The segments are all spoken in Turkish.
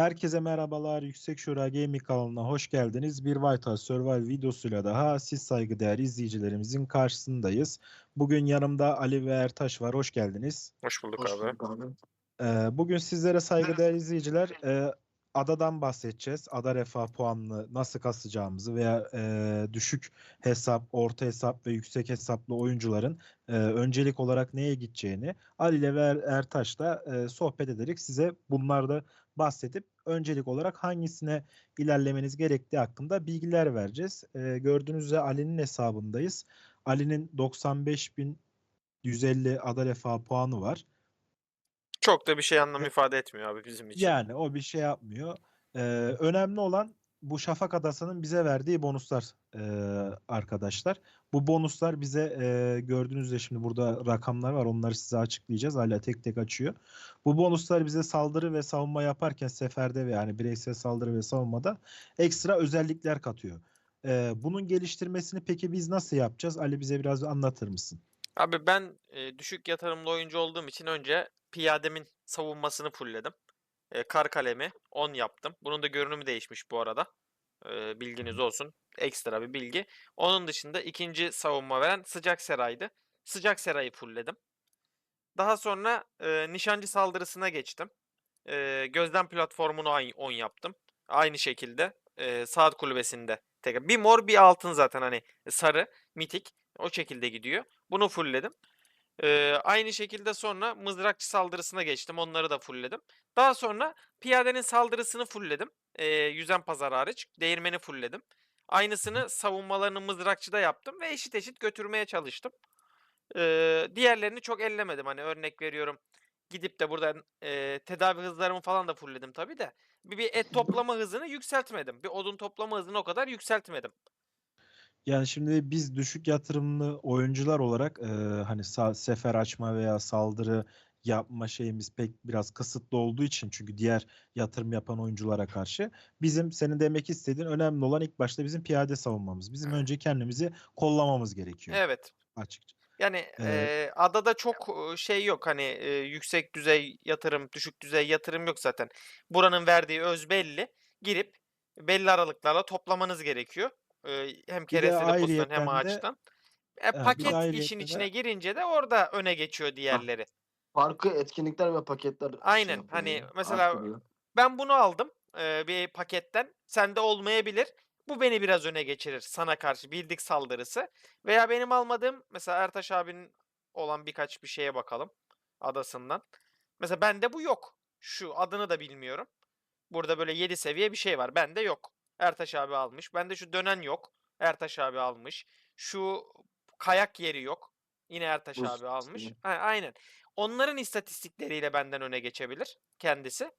Herkese merhabalar. Yüksek Şura Gaming kanalına hoş geldiniz. Bir White House Survival videosuyla daha siz saygıdeğer izleyicilerimizin karşısındayız. Bugün yanımda Ali ve Ertaş var. Hoş geldiniz. Hoş bulduk Hoş abi. bulduk abi. Ee, bugün sizlere saygıdeğer izleyiciler e, adadan bahsedeceğiz. Ada refah puanını nasıl kasacağımızı veya e, düşük hesap, orta hesap ve yüksek hesaplı oyuncuların e, öncelik olarak neye gideceğini Ali ile ve Er- Ertaş'la e, sohbet ederek size bunlarda bahsedip öncelik olarak hangisine ilerlemeniz gerektiği hakkında bilgiler vereceğiz. E, gördüğünüz üzere Ali'nin hesabındayız. Ali'nin 95.150 ada refah puanı var. Çok da bir şey anlam ifade etmiyor abi bizim için. Yani o bir şey yapmıyor. Ee, önemli olan bu Şafak Adası'nın bize verdiği bonuslar ee, arkadaşlar. Bu bonuslar bize ee, gördüğünüz üzere şimdi burada rakamlar var. Onları size açıklayacağız. Hala tek tek açıyor. Bu bonuslar bize saldırı ve savunma yaparken seferde ve yani bireysel saldırı ve savunmada ekstra özellikler katıyor. Ee, bunun geliştirmesini peki biz nasıl yapacağız? Ali bize biraz anlatır mısın? Abi ben e, düşük yatırımlı oyuncu olduğum için önce piyademin savunmasını fullledim. E, kar kalemi 10 yaptım. Bunun da görünümü değişmiş bu arada. E, bilginiz olsun. Ekstra bir bilgi. Onun dışında ikinci savunma veren sıcak seraydı. Sıcak serayı fullledim. Daha sonra e, nişancı saldırısına geçtim. E, gözlem platformunu ay- 10 yaptım. Aynı şekilde e, saat kulübesinde tekrar. Bir mor bir altın zaten hani sarı mitik o şekilde gidiyor. Bunu fullledim. Ee, aynı şekilde sonra mızrakçı saldırısına geçtim. Onları da fullledim. Daha sonra piyadenin saldırısını fullledim. Ee, yüzen pazar hariç. Değirmeni fullledim. Aynısını savunmalarını mızrakçıda yaptım ve eşit eşit götürmeye çalıştım. Ee, diğerlerini çok ellemedim. Hani örnek veriyorum. Gidip de buradan e, tedavi hızlarımı falan da fullledim tabii de. Bir, bir et toplama hızını yükseltmedim. Bir odun toplama hızını o kadar yükseltmedim. Yani şimdi biz düşük yatırımlı oyuncular olarak e, hani sefer açma veya saldırı yapma şeyimiz pek biraz kısıtlı olduğu için çünkü diğer yatırım yapan oyunculara karşı bizim senin demek istediğin önemli olan ilk başta bizim piyade savunmamız. Bizim önce kendimizi kollamamız gerekiyor Evet. açıkça. Yani Ee, eee, adada çok şey yok hani eee, yüksek düzey yatırım, düşük düzey yatırım yok zaten. Buranın verdiği öz belli. Girip belli aralıklarla toplamanız gerekiyor. Hem Bir de hem ayrıyetten de ağaçtan. E, Ha, bir de paket işin ayrıyetten de- içine girince de orada öne geçiyor diğerleri. Farklı etkinlikler ve paketler şey Aynen, yapıyor hani mesela- arttırıyor. Ben bunu aldım eee, bir paketten. Sende olmayabilir. Bu beni biraz öne geçirir sana karşı bildik saldırısı. Veya benim almadığım mesela Ertaş abinin olan birkaç bir şeye bakalım adasından. Mesela bende bu yok. Şu adını da bilmiyorum. Burada böyle 7 seviye bir şey var. Bende yok. Ertaş abi almış. Bende şu dönen yok. Ertaş abi almış. Şu kayak yeri yok. Yine Ertaş Buz abi almış. Ha, aynen. Onların istatistikleriyle benden öne geçebilir kendisi.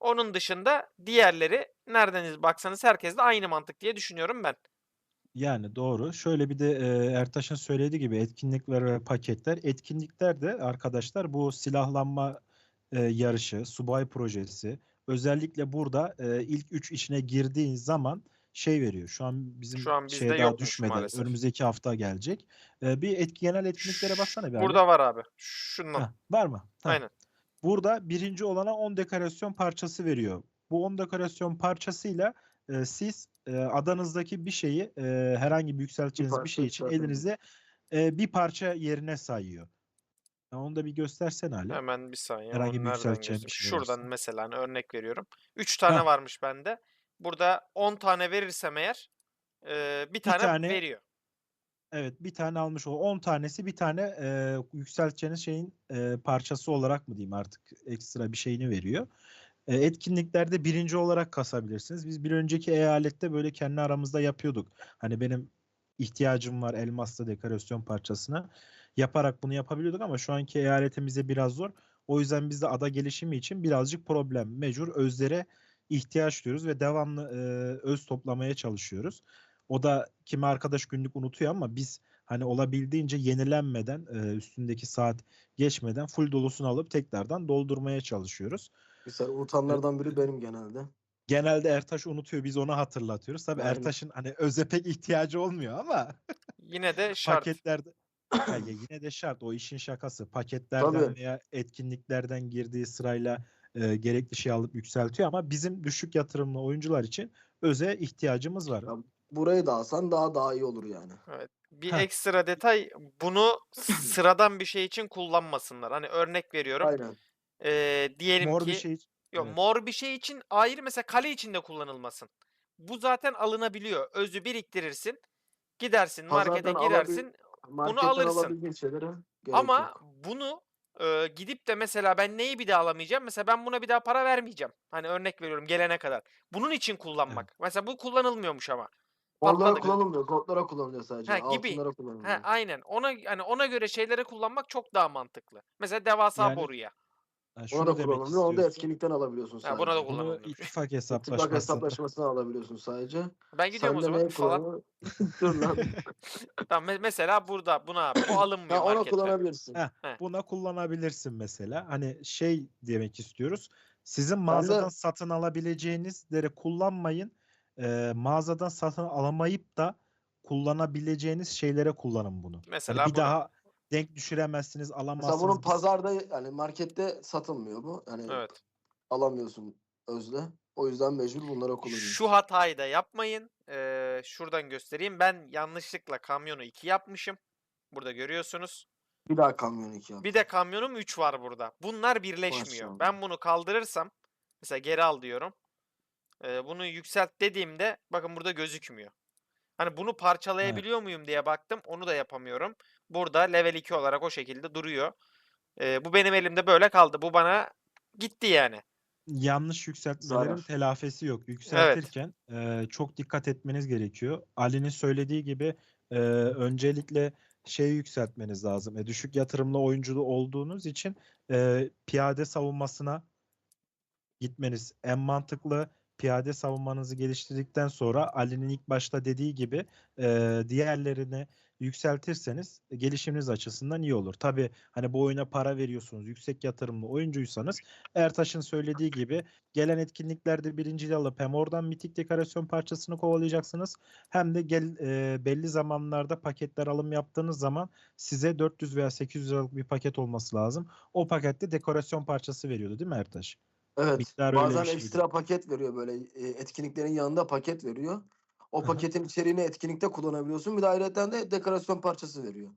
Onun dışında diğerleri nereden iz- baksanız herkes de aynı mantık diye düşünüyorum ben. Yani doğru. Şöyle bir de e, Ertaş'ın söylediği gibi etkinlikler ve paketler. Etkinlikler de arkadaşlar bu silahlanma e, yarışı, subay projesi. Özellikle burada e, ilk üç içine girdiğin zaman şey veriyor. Şu an bizim Şu an bizde şeye daha yokmuş düşmedi. maalesef. Önümüzdeki hafta gelecek. E, bir etki genel etkinliklere baksana bir abi. Burada var abi. Şundan. Heh, var mı? Heh. Aynen. Burada birinci olana 10 dekorasyon parçası veriyor. Bu 10 dekorasyon parçasıyla e, siz e, adanızdaki bir şeyi e, herhangi bir yükselteceğiniz bir, parça şey için elinizde e, bir parça yerine sayıyor. Ya onu da bir göstersen Ali. Hemen bir saniye. Herhangi bir yükselteceğim bir şey Şuradan olursa. mesela hani örnek veriyorum. 3 tane Heh. varmış bende. Burada 10 tane verirsem eğer e, bir tane, tane- veriyor. Evet bir tane almış o 10 tanesi bir tane e, yükselteceğiniz şeyin e, parçası olarak mı diyeyim artık ekstra bir şeyini veriyor. E, etkinliklerde birinci olarak kasabilirsiniz. Biz bir önceki eyalette böyle kendi aramızda yapıyorduk. Hani benim ihtiyacım var elmaslı dekorasyon parçasına. Yaparak bunu yapabiliyorduk ama şu anki eyaletimizde biraz zor. O yüzden biz de ada gelişimi için birazcık problem. Mecbur özlere ihtiyaç duyuyoruz ve devamlı e, öz toplamaya çalışıyoruz. O da kimi arkadaş günlük unutuyor ama biz hani olabildiğince yenilenmeden e, üstündeki saat geçmeden full dolusunu alıp tekrardan doldurmaya çalışıyoruz. Mesela unutanlardan biri benim genelde. Genelde Ertaş unutuyor biz ona hatırlatıyoruz. Tabii Aynen. Ertaş'ın hani öze pek ihtiyacı olmuyor ama Yine de şart. paketlerde Ya ya yine de şart o işin şakası. Paketlerden Tabii. veya etkinliklerden girdiği sırayla e, gerekli şey alıp yükseltiyor ama bizim düşük yatırımlı oyuncular için öze ihtiyacımız var. Ya, Burayı da alsan daha daha iyi olur yani. Evet. Bir Heh. ekstra detay bunu sıradan bir şey için kullanmasınlar. Hani örnek veriyorum. Aynen. Ee, diyelim Mor ki bir şey yok evet. mor bir şey için ayrı mesela kale için de kullanılmasın. Bu zaten alınabiliyor. Özü biriktirirsin. Gidersin markete Pazardan alabil- girersin Marketten alırsın. alabildiğin şeylere gerek ama yok. bunu e, gidip de mesela ben neyi bir daha alamayacağım? Mesela ben buna bir daha para vermeyeceğim. Hani örnek veriyorum gelene kadar. Bunun için kullanmak. Mesela bu kullanılmıyormuş ama. Patladı. kullanılmıyor. Kodlara kullanılıyor sadece. Ha, gibi. Altınlara He, kullanılıyor. aynen. Ona hani ona göre şeylere kullanmak çok daha mantıklı. Mesela devasa Yani boruya. Yani Ona da demek kullanılıyor. Onu da etkinlikten alabiliyorsun sadece. Ha, buna da Bunu kullanılıyormuş. ittifak İttifak hesaplaşması. hesaplaşmasını alabiliyorsun sadece. Ben gidiyorum Sen o zaman neye falan. kullanıyor? Dur lan. Tamam, me- mesela burada buna. Bu alınmıyor Ha, ona marketten. kullanabilirsin. Heh, He. Buna kullanabilirsin mesela. Hani şey demek istiyoruz. Sizin de- mağazadan satın alabileceğinizleri kullanmayın. Ee, mağazadan satın alamayıp da kullanabileceğiniz şeylere kullanın bunu. Hani Mesela bir bunu. daha denk düşüremezsiniz, Mesela alamazsınız. bunun Biz- pazarda yani markette satılmıyor bu. Yani Evet. alamıyorsun özle. O yüzden mecbur bunlara kullanıyorsun. Şu hatayı da yapmayın. Ee, şuradan göstereyim. Ben yanlışlıkla kamyonu 2 yapmışım. Burada görüyorsunuz. Bir daha kamyon iki yap. Bir de kamyonum 3 var burada. Bunlar birleşmiyor. Maşallah. Ben bunu kaldırırsam mesela geri al diyorum. Ee, bunu yükselt dediğimde bakın burada gözükmüyor. Hani bunu parçalayabiliyor muyum diye baktım. Onu da yapamıyorum. Burada level 2 olarak o şekilde duruyor. Ee, bu benim elimde böyle kaldı. Bu bana gitti yani. yanlış yükseltmelerin Zarar. telafisi yok. Yükseltirken e, çok dikkat etmeniz gerekiyor. Ali'nin söylediği gibi e, öncelikle şeyi yükseltmeniz lazım. E, düşük yatırımlı oyunculu olduğunuz için e, piyade savunmasına gitmeniz en mantıklı. Piyade savunmanızı geliştirdikten sonra Ali'nin ilk başta dediği gibi e, diğerlerini yükseltirseniz e, gelişiminiz açısından iyi olur. Tabii hani bu oyuna para veriyorsunuz, yüksek yatırımlı oyuncuysanız Ertaş'ın söylediği gibi gelen etkinliklerde birinciliği alıp hem oradan mitik dekorasyon parçasını kovalayacaksınız hem de gel, e, belli zamanlarda paketler alım yaptığınız zaman size 400 veya 800 liralık bir paket olması lazım. O pakette dekorasyon parçası veriyordu değil mi Ertaş? Evet. Miktar Bazen şeydi. ekstra paket veriyor böyle e, etkinliklerin yanında paket veriyor. O paketin içeriğini etkinlikte kullanabiliyorsun. Bir de ayrıca de dekorasyon parçası veriyor.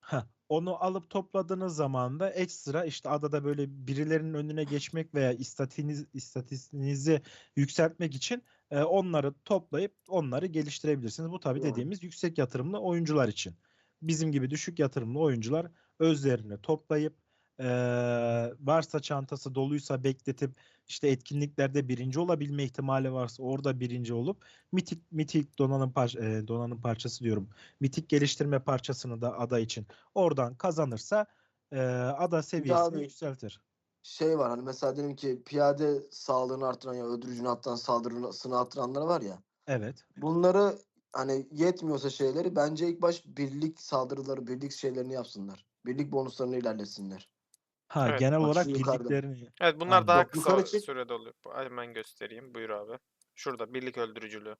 Heh, onu alıp topladığınız zaman da ekstra işte adada böyle birilerinin önüne geçmek veya istatiniz, istatistiğinizi yükseltmek için e, onları toplayıp onları geliştirebilirsiniz. Bu tabii dediğimiz yüksek yatırımlı oyuncular için. Bizim gibi düşük yatırımlı oyuncular özlerini toplayıp e, varsa çantası doluysa bekletip işte etkinliklerde birinci olabilme ihtimali varsa orada birinci olup mitik mitik donanım par e, donanım parçası diyorum mitik geliştirme parçasını da ada için oradan kazanırsa e, ada seviyesini abi- yükseltir. Şey var hani mesela diyelim ki piyade sağlığını artıran ya öldürücünü attan saldırısını artıranlar var ya. Evet. Bunları hani yetmiyorsa şeyleri bence ilk baş birlik saldırıları, birlik şeylerini yapsınlar. Birlik bonuslarını ilerlesinler. Ha Evet, genel bak olarak şu yukarıda. bildiklerini Evet bunlar Aynen. daha Yok, kısa yukarı çık. sürede oluyor. Bu- Hemen göstereyim. Buyur abi. Şurada birlik öldürücülüğü.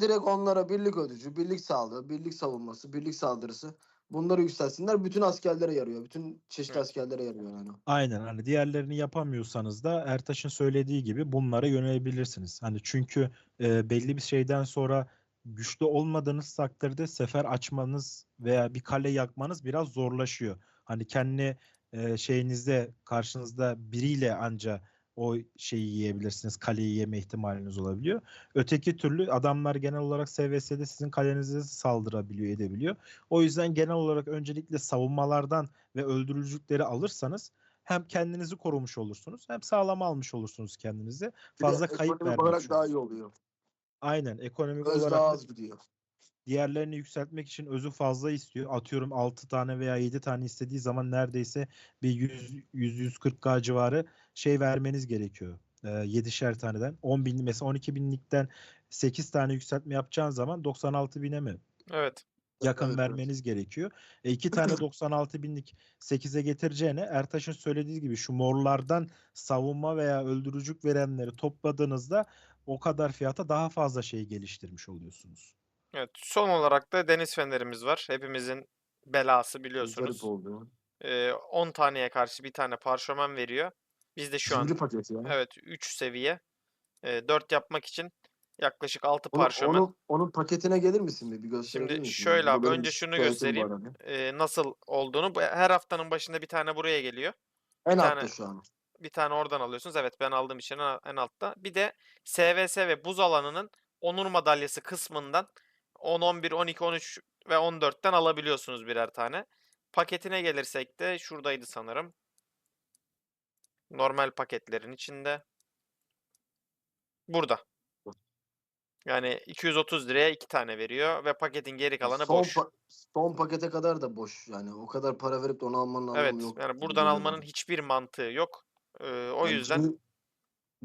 Direkt onlara birlik ödücü, birlik sağlığı, birlik savunması, birlik saldırısı bunları yükselsinler. Bütün askerlere yarıyor. Bütün çeşitli Evet. askerlere yarıyor yani. Aynen hani diğerlerini yapamıyorsanız da Ertaş'ın söylediği gibi bunlara yönelebilirsiniz. Hani çünkü e, belli bir şeyden sonra güçlü olmadığınız takdirde sefer açmanız veya bir kale yakmanız biraz zorlaşıyor. Hani kendi e, şeyinizde karşınızda biriyle anca o şeyi yiyebilirsiniz. Kaleyi yeme ihtimaliniz olabiliyor. Öteki türlü adamlar genel olarak SVS'de sizin kalenize saldırabiliyor, edebiliyor. O yüzden genel olarak öncelikle savunmalardan ve öldürücülükleri alırsanız hem kendinizi korumuş olursunuz hem sağlam almış olursunuz kendinizi. Fazla kayıp vermemiş olarak daha iyi oluyor. Aynen ekonomik Öz olarak daha da az gidiyor. Diğerlerini yükseltmek için özü fazla istiyor. Atıyorum 6 tane veya 7 tane istediği zaman neredeyse bir 100 100-140k civarı şey vermeniz gerekiyor. Ee, 7'şer taneden. 10 bin mesela 12 binlikten 8 tane yükseltme yapacağın zaman 96 bine mi Evet. yakın Evet, evet. vermeniz gerekiyor. E iki tane 96 binlik 8'e getireceğine Ertaş'ın söylediği gibi şu morlardan savunma veya öldürücük verenleri topladığınızda o kadar fiyata daha fazla şey geliştirmiş oluyorsunuz. Evet. Son olarak da deniz fenerimiz var. Hepimizin belası biliyorsunuz. Garip oldu. Ee, 10 taneye karşı bir tane parşömen veriyor. Bizde şu an Cimri paket ya. evet 3 seviye. 4 yapmak için yaklaşık 6 Onu- parşömen. onu- onun paketine gelir misin bir? Bir gösterebilir Şimdi misin? şöyle abi, benim önce şunu göstereyim. e, nasıl olduğunu. Bu- Her haftanın başında bir tane buraya geliyor. En bir altta tane- şu an. Bir tane oradan alıyorsunuz. Evet ben aldığım için en en altta. Bir de SVS ve buz alanının onur madalyası kısmından 10, 11, 12, 13 ve 14'ten alabiliyorsunuz birer tane. Paketine gelirsek de şuradaydı sanırım. Normal paketlerin içinde. Burada. Yani 230 liraya iki tane veriyor ve paketin geri kalanı son, boş. pa- son pakete kadar da boş. Yani o kadar para verip de onu almanın Evet anlamı yok. yani buradan geliyor almanın hiçbir mantığı yok. Ee, o Yani yüzden Cimri,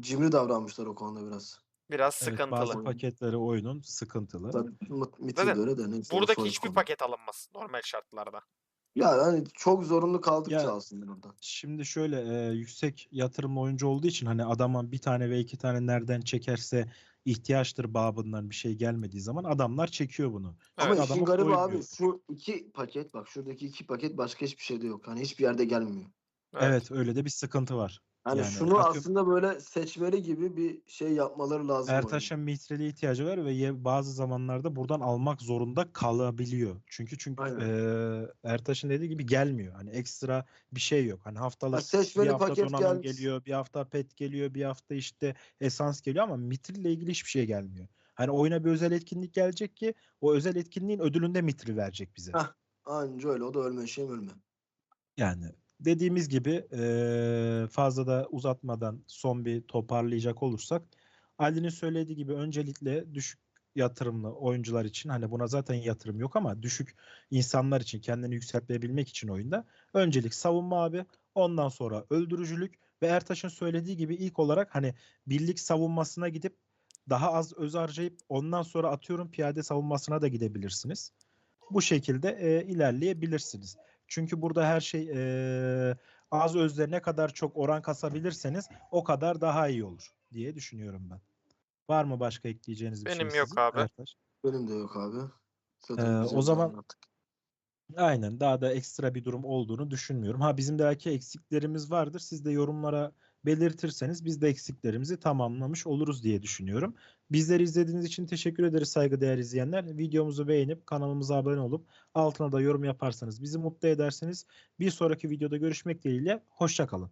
cimri davranmışlar o konuda biraz. Biraz Evet, sıkıntılı. bazı paketleri oyunun sıkıntılı. Tabii Zaten öyle de neyse. Buradaki hiçbir konu. paket alınmaz normal şartlarda. Ya yani çok zorunlu kaldıkça Ya- alsın oradan. Şimdi şöyle e, yüksek yatırımlı oyuncu olduğu için hani adama bir tane ve iki tane nereden çekerse ihtiyaçtır babından bir şey gelmediği zaman adamlar çekiyor bunu. Ama Evet, işin adamı garibi koymuyor. abi şu iki paket bak şuradaki iki paket başka hiçbir şeyde yok. Hani hiçbir yerde gelmiyor. Evet. öyle de bir sıkıntı var. Hani Yani şunu atıyorum- aslında böyle seçmeli gibi bir şey yapmaları lazım. Ertaş'ın mitreli ihtiyacı var ve bazı zamanlarda buradan almak zorunda kalabiliyor. Çünkü çünkü Aynen. eee Ertaş'ın dediği gibi gelmiyor. Hani ekstra bir şey yok. Hani haftalık bir seçmeli hafta paket donanım gelmiş. geliyor, bir hafta pet geliyor, bir hafta işte esans geliyor ama mitrille ilgili hiçbir şey gelmiyor. Hani oyuna bir özel etkinlik gelecek ki o özel etkinliğin ödülünde mitri verecek bize. Hah. Anca öyle o da ölme şey ölme. Yani dediğimiz gibi eee, fazla da uzatmadan son bir toparlayacak olursak Ali'nin söylediği gibi öncelikle düşük yatırımlı oyuncular için hani buna zaten yatırım yok ama düşük insanlar için kendini yükseltebilmek için oyunda öncelik savunma abi ondan sonra öldürücülük ve Ertaş'ın söylediği gibi ilk olarak hani birlik savunmasına gidip daha az öz harcayıp ondan sonra atıyorum piyade savunmasına da gidebilirsiniz. Bu şekilde e, ilerleyebilirsiniz. Çünkü burada her şey e, az özle ne kadar çok oran kasabilirseniz o kadar daha iyi olur diye düşünüyorum ben. Var mı başka ekleyeceğiniz bir Benim şey yok sizin? abi. Ertaş? Benim de yok abi. Ee, o zaman- anlattık. Aynen daha da ekstra bir durum olduğunu düşünmüyorum. Ha bizim de belki eksiklerimiz vardır. Siz de yorumlara belirtirseniz biz de eksiklerimizi tamamlamış oluruz diye düşünüyorum. Bizleri izlediğiniz için teşekkür ederiz saygıdeğer izleyenler. Videomuzu beğenip kanalımıza abone olup altına da yorum yaparsanız bizi mutlu edersiniz. Bir sonraki videoda görüşmek dileğiyle. Hoşçakalın.